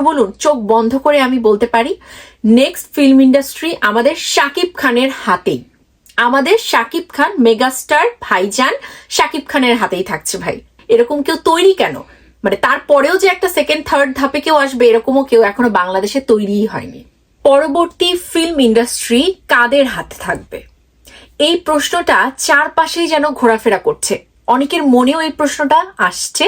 বলুন, চোখ বন্ধ করে আমি বলতে পারি নেক্সট ফিল্ম ইন্ডাস্ট্রি আমাদের শাকিব খানের হাতেই। আমাদের শাকিব খান মেগাস্টার ভাইজান শাকিব খানের হাতেই থাকছে ভাই। এরকম কেউ তৈরি কেন? মানে তারপরেও যে একটা সেকেন্ড থার্ড ধাপে কেউ আসবে, এরকমও কেউ এখনও বাংলাদেশে তৈরিই হয়নি। পরবর্তী ফিল্ম ইন্ডাস্ট্রি কাদের হাতে থাকবে? এই প্রশ্নটা চারপাশেই যেন ঘোরাফেরা করছে। অনেকের মনেও এই প্রশ্নটা আসছে।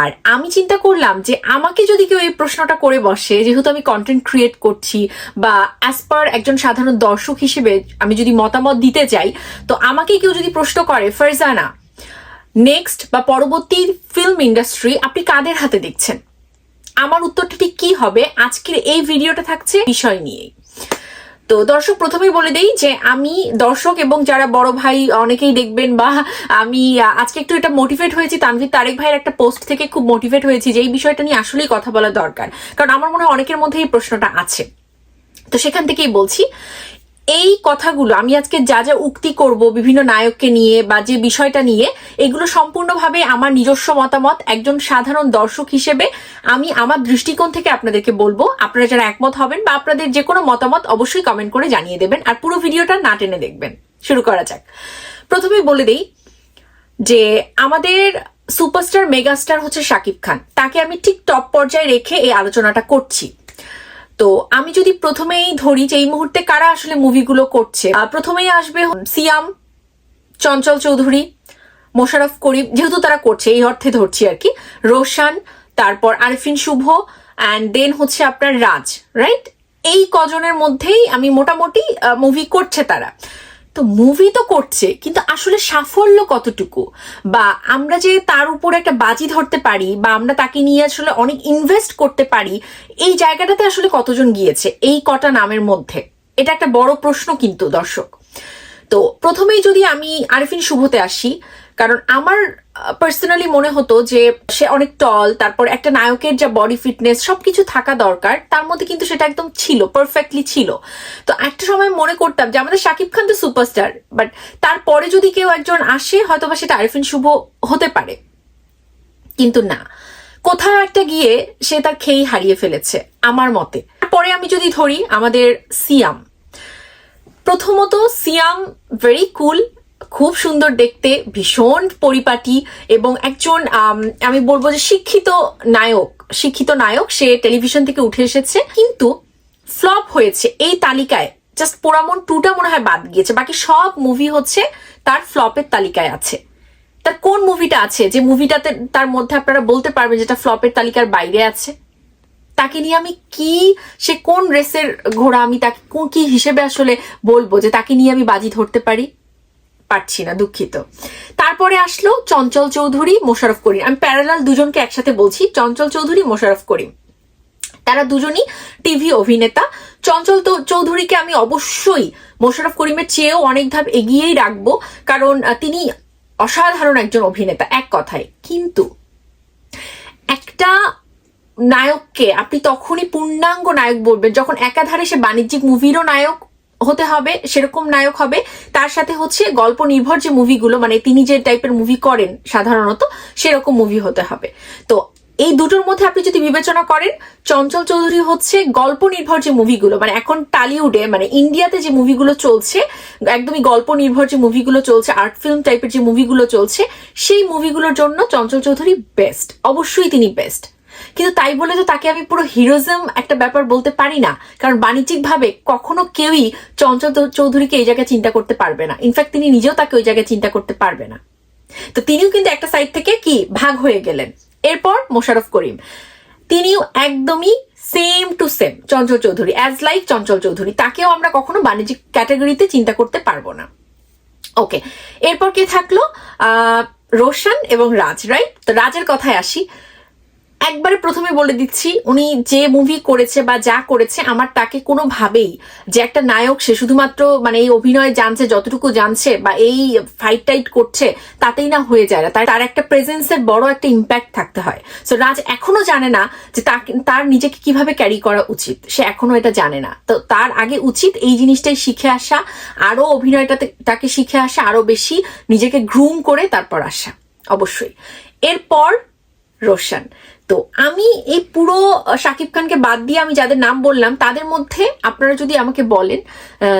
আর আমি চিন্তা করলাম যে আমাকে যদি কেউ এই প্রশ্নটা করে বসে, যেহেতু আমি কন্টেন্ট ক্রিয়েট করছি বা অ্যাজ পার একজন সাধারণ দর্শক হিসেবে আমি যদি মতামত দিতে চাই, তো আমাকে কেউ যদি প্রশ্ন করে, ফারজানা নেক্সট বা পরবর্তী ফিল্ম ইন্ডাস্ট্রি আপনি কাদের হাতে দেখছেন? আমার উত্তরটা ঠিক কি হবে? আজকের এই ভিডিওটা থাকছে বিষয় নিয়েই। তো দর্শক প্রথমেই বলে দেই যে আমি দর্শক এবং যারা বড় ভাই অনেকেই দেখবেন বা আমি আজকে একটু এটা মোটিভেট হয়েছি তানভীর তারেক ভাইয়ের একটা পোস্ট থেকে খুব মোটিভেট হয়েছি যে এই বিষয়টা নিয়ে আসলেই কথা বলা দরকার। কারণ আমার মনে হয় অনেকের মধ্যে এই প্রশ্নটা আছে। তো সেখান থেকেই বলছি এই কথাগুলো, আমি আজকে যা যা উক্তি করব বিভিন্ন নায়ককে নিয়ে বা যে বিষয়টা নিয়ে, এগুলো সম্পূর্ণভাবে আমার নিজস্ব মতামত, একজন সাধারণ দর্শক হিসেবে আমি আমার দৃষ্টিকোণ থেকে আপনাদেরকে বলব। আপনারা যারা একমত হবেন বা আপনাদের যে কোনো মতামত অবশ্যই কমেন্ট করে জানিয়ে দেবেন আর পুরো ভিডিওটা না টেনে দেখবেন। শুরু করা যাক। প্রথমেই বলে দেই যে আমাদের সুপারস্টার, মেগাস্টার হচ্ছে শাকিব খান। তাকে আমি ঠিক টপ পর্যায়ে রেখে এই আলোচনাটা করছি। তো আমি যদি প্রথমেই ধরি যে এই মুহূর্তে কারা আসলে মুভিগুলো করছে প্রথমেই আসবে সিয়াম, চঞ্চল চৌধুরী মোশারফ করিম, যেহেতু তারা করছে, এই অর্থে ধরছি আর কি। রোশান, তারপর আরফিন শুভ অ্যান্ড দেন হচ্ছে আপনার রাজ রাইট এই কজনের মধ্যেই আমি মোটামুটি মুভি করছে তারা। তো মুভি তো করছে, কিন্তু আসলে সাফল্য কতটুকু? বা আমরা যে তার উপর একটা বাজি ধরতে পারি, বা আমরা তাকে নিয়ে আসলে অনেক ইনভেস্ট করতে পারি, এই জায়গাটাতে আসলে কতজন গিয়েছে? এই কটা নামের মধ্যে। এটা একটা বড় প্রশ্ন কিন্তু, দর্শক। তো প্রথমেই যদি আমি আরিফিন শুভতে আসি কারণ আমার পার্সোনালি মনে হতো যে সে অনেক টল তারপর একটা নায়কের যা বডি ফিটনেস সবকিছু থাকা দরকার, তার মধ্যে কিন্তু সেটা একদম ছিল পারফেক্টলি ছিল। তো একটা সময় মনে করতাম যে আমাদের শাকিব খান তো সুপারস্টার বাট তারপরে যদি কেউ একজন আসে হয়তো বা সেটা আরিফিন শুভ হতে পারে। কিন্তু না। কোথাও একটা গিয়ে সে তার খেই হারিয়ে ফেলেছে, আমার মতে। পরে আমি যদি ধরি আমাদের সিয়াম। প্রথমত সিয়াম ভেরি কুল খুব সুন্দর দেখতে, ভীষণ পরিপাটি এবং একজন, আমি বলব যে শিক্ষিত নায়ক শিক্ষিত নায়ক, সে টেলিভিশন থেকে উঠে এসেছে, কিন্তু ফ্লপ হয়েছে এই তালিকায়। জাস্ট পোড়ামন টুটা মনে হয় বাদ গিয়েছে, বাকি সব মুভি হচ্ছে তার ফ্লপের তালিকায় আছে। তার কোন মুভিটা আছে? যে মুভিটাতে তার মধ্যে আপনারা বলতে পারবেন যেটা ফ্লপের তালিকার বাইরে আছে। তাকে নিয়ে আমি কি, সে কোন রেসের ঘোড়া, আমি তাকে কি হিসেবে আসলে বলব যে তাকে নিয়ে আমি বাজি ধরতে পারি? পারছি না, দুঃখিত। তারপরে আসলো চঞ্চল চৌধুরী, মোশারফ করিম। আমি প্যারালাল দুজনকে একসাথে বলছি, চঞ্চল চৌধুরী, মোশারফ করিম। তারা দুজনই টিভি অভিনেতা। চঞ্চল চৌধুরীকে আমি অবশ্যই মোশারফ করিমের চেয়েও অনেক ধাপ এগিয়েই রাখব, কারণ তিনি অসাধারণ একজন অভিনেতা, এক কথায়। কিন্তু একটা নায়ককে আপনি তখনই পূর্ণাঙ্গ নায়ক বলবেন, যখন একাধারে সে বাণিজ্যিক মুভিরও নায়ক হতে হবে, সেরকম নায়ক হবে। তার সাথে হচ্ছে গল্প নির্ভর যে মুভিগুলো মানে তিনি যে টাইপের মুভি করেন সাধারণত, সেরকম মুভি হতে হবে। তো এই দুটোর মধ্যে আপনি যদি বিবেচনা করেন, চঞ্চল চৌধুরী হচ্ছে গল্প নির্ভর যে মুভিগুলো মানে এখন টালিউডে মানে ইন্ডিয়াতে যে মুভিগুলো চলছে, একদমই গল্প নির্ভর যে মুভিগুলো চলছে আর্ট ফিল্ম টাইপের যে মুভিগুলো চলছে, সেই মুভিগুলোর জন্য চঞ্চল চৌধুরী বেস্ট অবশ্যই তিনি বেস্ট কিন্তু তাই বলে তো তাকে আমি পুরো হিরোজম একটা ব্যাপার বলতে পারি না। কারণ বাণিজ্যিকভাবে কখনো কেউই চঞ্চল চৌধুরীকে এই জায়গায় চিন্তা করতে পারবে না। ইনফ্যাক্ট তিনি নিজেও তাকে ওই জায়গায় চিন্তা করতে পারবে না। তো তিনিও কিন্তু একটা সাইড থেকে কি? ভাগ হয়ে গেলেন। এরপর মোশারফ করিম। তিনিও একদমই same to same Chanchal Chowdhury as like Chanchal Chowdhury. তাকেও আমরা কখনো বাণিজ্যিক ক্যাটাগরিতে চিন্তা করতে পারব না। ওকে এরপর কে থাকল? রোশন এবং রাজ রাইট তো রাজের কথায় আসি। একবারে প্রথমে বলে দিচ্ছি, উনি যে মুভি করেছে বা যা করেছে, আমার তাকে কোনোভাবেই যে একটা নায়ক সে শুধুমাত্র মানে এই অভিনয়ে জানছে, যতটুকু জানছে বা এই ফাইট টাইট করছে, তাতেই না হয়ে যায় না। তার তার একটা প্রেজেন্সের বড় একটা ইম্প্যাক্ট থাকতে হয়। সো রাজ এখনও জানে না যে তার নিজেকে কীভাবে ক্যারি করা উচিত। সে এখনও এটা জানে না। তো তার আগে উচিত এই জিনিসটাই শিখে আসা, আরও অভিনয়টাতে, তাকে শিখে আসা, আরও বেশি নিজেকে গ্রুম করে তারপর আসা, অবশ্যই। এরপর রোশন। তো আমি এই পুরো শাকিব খানকে বাদ দিয়ে আমি যাদের নাম বললাম, তাদের মধ্যে আপনারা যদি আমাকে বলেন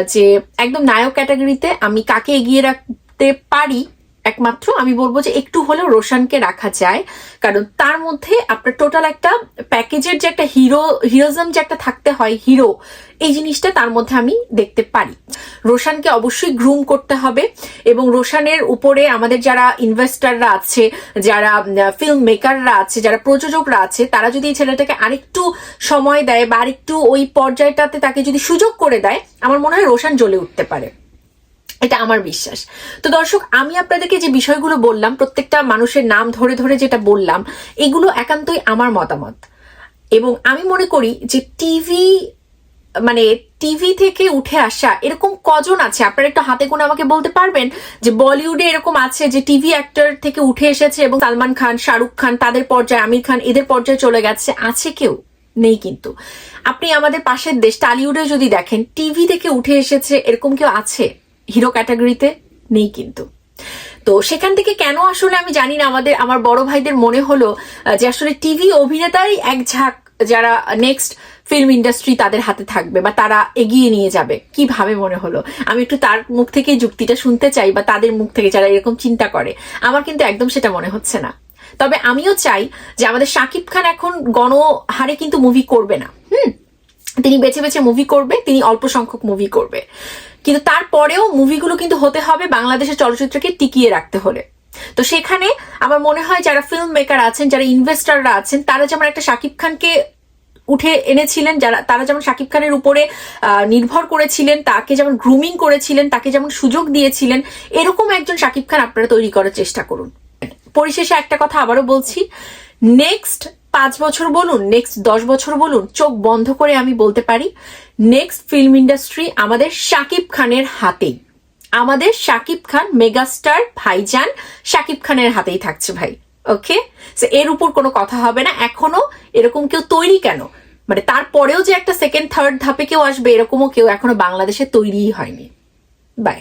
যে একদম নায়ক ক্যাটাগরিতে আমি কাকে এগিয়ে রাখতে পারি একমাত্র আমি বলব যে একটু হলেও রোশনকে রাখা যায়। কারণ তার মধ্যে আপনার টোটাল একটা প্যাকেজের যে একটা হিরো হিরোজম যে একটা থাকতে হয় হিরো এই জিনিসটা তার মধ্যে আমি দেখতে পারি। রোশানকে অবশ্যই গ্রুম করতে হবে এবং রোশানের উপরে আমাদের যারা ইনভেস্টাররা আছে, যারা ফিল্ম মেকাররা আছে, যারা প্রযোজকরা আছে, তারা যদি এই ছেলেটাকে আরেকটু সময় দেয় বা আরেকটু ওই পর্যায়টাতে তাকে যদি সুযোগ করে দেয়, আমার মনে হয় রোশান জ্বলে উঠতে পারে। এটা আমার বিশ্বাস। তো দর্শক, আমি আপনাদেরকে যে বিষয়গুলো বললাম, প্রত্যেকটা মানুষের নাম ধরে ধরে যেটা বললাম, এগুলো একান্তই আমার মতামত। এবং আমি মনে করি যে টিভি মানে টিভি থেকে উঠে আসা এরকম কজন আছে? আপনারা একটু হাতে গুনে আমাকে বলতে পারবেন যে বলিউডে এরকম আছে যে টিভি অ্যাক্টর থেকে উঠে এসেছে এবং সালমান খান, শাহরুখ খান, তাদের পর্যায়ে আমির খান, এদের পর্যায়ে চলে গেছে। আছে কেউ? নেই কিন্তু। আপনি আমাদের পাশের দেশ, টালিউডে যদি দেখেন, টিভি থেকে উঠে এসেছে এরকম কেউ আছে? হিরো ক্যাটাগরিতে নেই কিন্তু। তো সেখান থেকে কেন আসলে আমি জানি না, আমাদের, আমার বড় ভাইদের মনে হলো যে আসলে টিভি অভিনেতাই এক ঝাঁক, যারা নেক্সট ফিল্ম ইন্ডাস্ট্রি তাদের হাতে থাকবে বা তারা এগিয়ে নিয়ে যাবে, কীভাবে মনে হলো? আমি একটু তার মুখ থেকে যুক্তিটা শুনতে চাই বা তাদের মুখ থেকে যারা এরকম চিন্তা করে, আমার কিন্তু একদম সেটা মনে হচ্ছে না। তবে আমিও চাই যে আমাদের শাকিব খান এখন গণহারে কিন্তু মুভি করবে না। হুম তিনি বেছে বেছে মুভি করবে, তিনি অল্প সংখ্যক মুভি করবে। কিন্তু তারপরেও মুভিগুলো কিন্তু হতে হবে বাংলাদেশের চলচ্চিত্রকে টিকিয়ে রাখতে হলে। তো সেখানে আমার মনে হয় যারা ফিল্ম মেকার আছেন, যারা ইনভেস্টাররা আছেন, তারা যেমন একটা শাকিব খানকে উঠে এনেছিলেন, যারা, তারা যেমন শাকিব খানের উপরে নির্ভর করেছিলেন, তাকে যেমন গ্রুমিং করেছিলেন, তাকে যেমন সুযোগ দিয়েছিলেন, এরকম একজন শাকিব খান আপনারা তৈরি করার চেষ্টা করুন। পরিশেষে একটা কথা আবারও বলছি নেক্সট পাঁচ বছর বলুন নেক্সট দশ বছর বলুন, চোখ বন্ধ করে আমি বলতে পারি নেক্সট ফিল্ম ইন্ডাস্ট্রি আমাদের শাকিব খানের হাতেই। আমাদের শাকিব খান মেগাস্টার ভাইজান শাকিব খানের হাতেই থাকছে ভাই ওকে এর উপর কোনো কথা হবে না, এখনও এরকম কেউ তৈরি কেন? মানে তারপরেও যে একটা সেকেন্ড থার্ড ধাপে কেউ আসবে, এরকমও কেউ এখনও বাংলাদেশে তৈরিই হয়নি। বাই